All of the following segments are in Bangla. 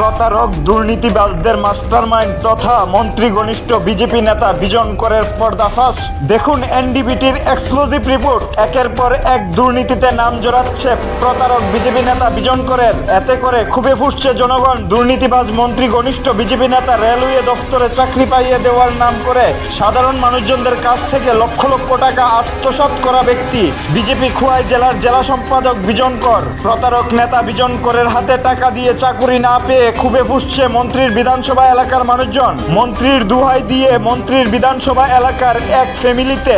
প্রতারক দুর্নীতিবাজদের মাস্টারমাইন্ড তথা মন্ত্রী ঘনিষ্ঠ বিজেপি নেতা বিজন করের পর্দাফাস দেখুন এনডিবিটির এক্সক্লুসিভ রিপোর্ট। একের পর এক দুর্নীতিতে নাম জড়াচ্ছে প্রতারক বিজেপি নেতা বিজন করের। এতে করে খুবই ফুসছে জনগণ। দুর্নীতিবাজ মন্ত্রী ঘনিষ্ঠ বিজেপি নেতা রেলওয়ে দফতরে চাকরি পাইয়ে দেওয়ার নাম করে সাধারণ মানুষজনদের কাছ থেকে লক্ষ লক্ষ টাকা আত্মসাৎ করা ব্যক্তি। বিজেপি খোয়াই জেলার জেলা সম্পাদক বিজন কর। প্রতারক নেতা বিজন করের হাতে টাকা দিয়ে চাকুরি না পেয়ে খুবই ফুসছে মন্ত্রীর বিধানসভা এলাকার মানুষজন। মন্ত্রীর দুহাই দিয়ে মন্ত্রীর বিধানসভা এলাকার এক ফ্যামিলিতে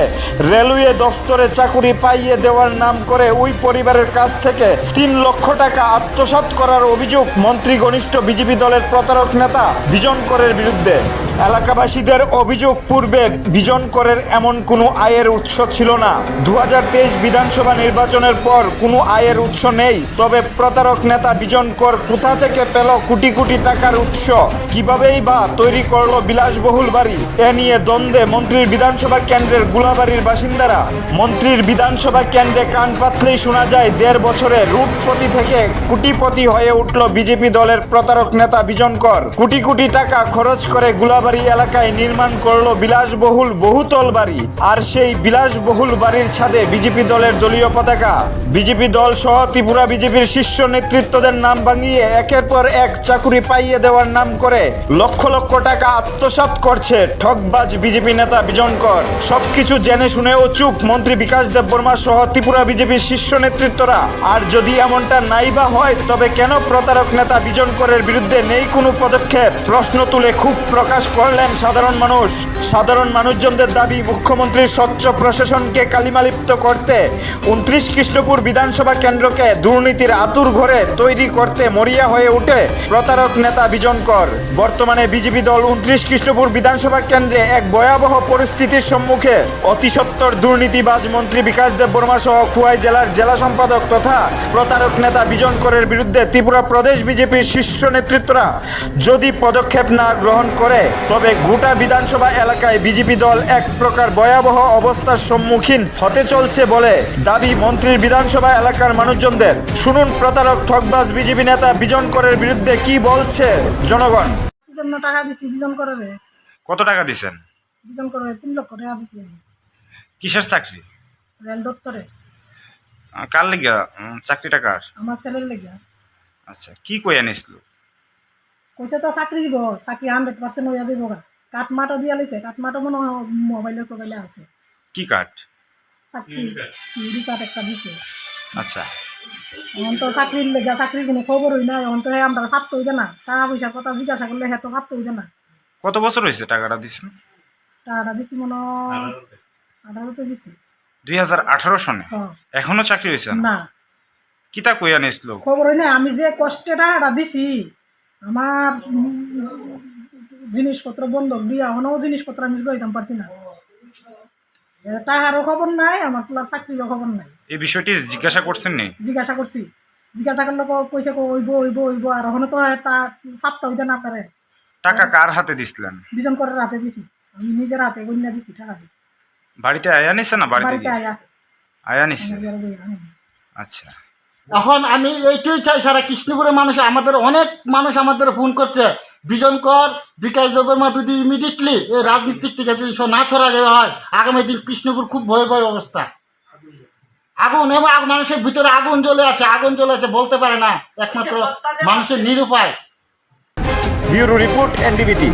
রেলওয়ে দফতরে চাকুরি পাইয়ে দেওয়ার নাম করে ওই পরিবারের কাছ থেকে তিন লক্ষ টাকা আত্মসাৎ করার অভিযোগ মন্ত্রী ঘনিষ্ঠ বিজেপি দলের প্রতারক নেতা বিজন করের বিরুদ্ধে। এলাকাবাসীদের অভিযোগ পূর্বে বিজন করের এমন কোনো আয়ের উৎস ছিল না। দু হাজার তেইশ বিধানসভা নির্বাচনের পর কোনো আয়ের উৎস নেই। তবে প্রতারক নেতা বিজন কর কোথা থেকে পেল কোটি কোটি কোটি টাকার উৎস। কিভাবেই বা তৈরি করল বিলাসবহুল বাড়ি, এ নিয়ে দ্বন্দ্বে মন্ত্রীর বিধানসভা কেন্দ্রের গুলাবাড়ির বাসিন্দারা। মন্ত্রীর বিধানসভা কেন্দ্রে কান পাতলেই শোনা যায়, দেড় বছরে রুটপতি থেকে কোটিপতি হয়ে উঠল বিজেপি দলের প্রতারক নেতা বিজন কর। কোটি কোটি টাকা খরচ করে গুলাবাড়ি এলাকায় নির্মাণ করল বিলাসবহুল বহুতল বাড়ি, আর সেই বিলাসবহুল বাড়ির ছাদে বিজেপি দলের দলীয় পতাকা। বিজেপি দল সহ ত্রিপুরা বিজেপির শীর্ষ নেতৃত্বদের নাম ভাঙিয়ে একের পর এক চাকুরি পাইয়ে দেওয়ার নাম করে লক্ষ লক্ষ টাকা আত্মসাৎ করছে ঠকবাজ বিজেপি নেতা বিজন কর সবকিছু জেনে শুনেও চুপ মন্ত্রী বিকাশ দেব বর্মা সহ ত্রিপুরা বিজেপির শীর্ষ নেতৃত্বরা। আর যদি এমনটা নাই বা হয়, তবে কেন প্রতারক নেতা বিজন করের বিরুদ্ধে নেই কোনো পদক্ষেপ? প্রশ্ন তুলে খুব প্রকাশ করলেন সাধারণ মানুষ। সাধারণ মানুষজনদের দাবি, মুখ্যমন্ত্রীর স্বচ্ছ প্রশাসনকে কালিমালিপ্ত করতে উনত্রিশ কৃষ্ণপুর বিধানসভা কেন্দ্রকে দুর্নীতির আতুর ঘরে তৈরি করতে মরিয়া হয়ে ওঠে প্রতারক নেতা বিজন কর। বর্তমানে বিজেপি দল উনত্রিশ কৃষ্ণপুর বিধানসভা কেন্দ্রে এক ভয়াবহ পরিস্থিতির সম্মুখে। অতি সত্বর দুর্নীতিবাজ মন্ত্রী বিকাশ দেব বর্মা সহ খুয়াই জেলার জেলা সম্পাদক তথা প্রতারক নেতা বিজন করের বিরুদ্ধে ত্রিপুরা প্রদেশ বিজেপির শীর্ষ নেতৃত্বরা যদি পদক্ষেপ না গ্রহণ করে, তবে গোটা বিধানসভা এলাকায় বিজেপি দল এক প্রকার ভয়াবহ অবস্থার সম্মুখীন হতে চলছে বলে দাবি মন্ত্রীর বিধানসভা এলাকার মানুষজনদের। শুনুন প্রতারক ঠকবাজ বিজেপি নেতা বিজন করের বিরুদ্ধে কি বলছে জনগণ? জন্য টাকা দিছি বিজন করে কত টাকা দিছেন? বিজন করে তিন লক্ষ টাকা দিছি। কিসের চাকরি? রেল দপ্তরে। কার লিগা? চাকরিটা কার? আমার ছেলের লেগে। আচ্ছা কি কই আনিছিল কইছে তো চাকরি দিব চাকরি হান্ড্রেড পার্সেন্ট হইয়া দিব গা। কাঠমাটো দিয়া লইছে কাঠমাটো মনে হয় মোবাইলে চবাইলে আছে। কি কাঠ? চাকরি কাঠ একটা দিছে। আচ্ছা। এখন তো চাকরির লেগে চাকরির কোনো খবর হই না এখন তো হে আমরা ফাপ হইতে না টাকা পয়সার কথা জিজ্ঞাসা করলে হে তো ফাপ হইতে না কত বছর হয়েছে টাকাটা দিছেন? টাকাটা দিছি মনে হয় আঠারোতে। দিছি। দুই হাজার আঠারো সনে? হ্যাঁ। এখনও চাকরি হয়েছে না? কিতা কই আনিছিল খবর হই না আমি যে কষ্টে টাকাটা দিছি আমার জিনিসপত্র বন্ধক দিয়া এখনও জিনিসপত্র আমি লইতাম পারছি না। টাকারও খবর নাই আমার চাকরিরও খবর নাই। এই বিষয়টি জিজ্ঞাসা করছেন নি? জিজ্ঞাসা করছি। জিজ্ঞাসা করলে কো- কইছে কো হইব হইব হইব আর ওখানে তো তা পাত্তা হইতে না পারে। টাকা কার হাতে দিছিলেন? বিজন করে রাতে দিছি। আমি নিজের হাতে গন্যা দিছি টাকা দিছি বাড়িতে আয়া নিছে না বাড়িতে বাড়িতে আয়া। আয়া নিছে। আচ্ছা। এখন আমি এইটাই চাই সারা কৃষ্ণপুরের মানুষ আমাদের অনেক মানুষ আমাদের ফোন করছে বিজন কর বিকাশ দেবের মা যদি ইমিডিয়েটলি এই রাজনীতিক থেকে যদি না ছড়া যাওয়া হয় আগামী দিন কৃষ্ণপুর খুব ভয় ভয় অবস্থা। আগুন এবং মানুষের ভিতরে আগুন জ্বলে আছে আগুন জ্বলে আছে বলতে পারে না একমাত্র মানুষের নিরুপায়। Bureau report NDBT.